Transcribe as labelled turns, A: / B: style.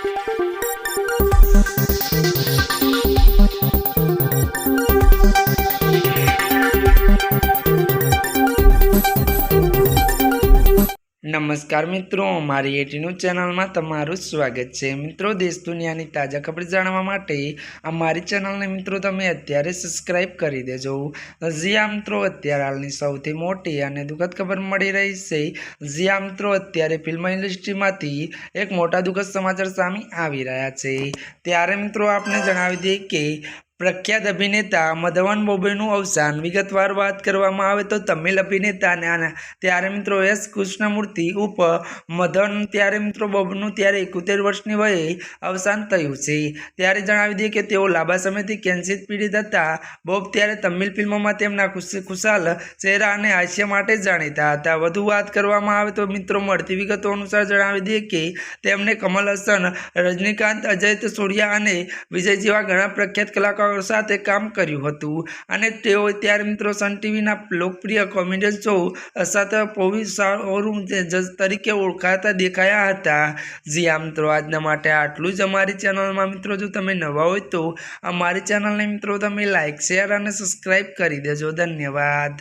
A: Thank you. નમસ્કાર મિત્રો, મારી એટીનું ચેનલમાં તમારું સ્વાગત છે. મિત્રો, દેશ દુનિયાની તાજા ખબર જાણવા માટે આ મારી ચેનલને મિત્રો તમે અત્યારે સબસ્ક્રાઈબ કરી દેજો. જ્યાં મિત્રો, અત્યારે હાલની સૌથી મોટી અને દુઃખદ ખબર મળી રહી છે. જ્યાં મિત્રો, અત્યારે ફિલ્મ ઇન્ડસ્ટ્રીમાંથી એક મોટા દુઃખદ સમાચાર સામે આવી રહ્યા છે. ત્યારે મિત્રો, આપને જણાવી દઈએ કે પ્રખ્યાત અભિનેતા મધવન બોબેનું અવસાન. વિગતવાર વાત કરવામાં આવે તો તમિલ અભિનેતા અને ત્યારે મિત્રો એસ કૃષ્ણમૂર્તિ ઉપ મધન ત્યારે મિત્રો બોબનું ત્યારે એકોતેર વર્ષની વયે અવસાન થયું છે. ત્યારે જણાવી દઈએ કે તેઓ લાંબા સમયથી કેન્સર પીડિત હતા. બોબ ત્યારે તમિલ ફિલ્મોમાં તેમના ખુશ- ખુશાલ ચહેરા અને હાસ્ય માટે જાણીતા હતા. વધુ વાત કરવામાં આવે તો મિત્રો મળતી વિગતો અનુસાર જણાવી દઈએ કે તેમને કમલ હસન, રજનીકાંત અજય સૂર્યા અને વિજય જેવા ઘણા પ્રખ્યાત સાથે કામ કર્યું હતું. અને તેઓ ત્યારે મિત્રો સન ટીવીના લોકપ્રિય કોમેડિયન શો સાથે પોવી શોરૂમ તરીકે ઓળખાતા દેખાયા હતા. જી આ મિત્રો, આજના માટે આટલું જ અમારી ચેનલમાં મિત્રો જો તમે નવા હોય તો અમારી ચેનલને મિત્રો તમે લાઇક શેર અને સબસ્ક્રાઈબ કરી દેજો. ધન્યવાદ.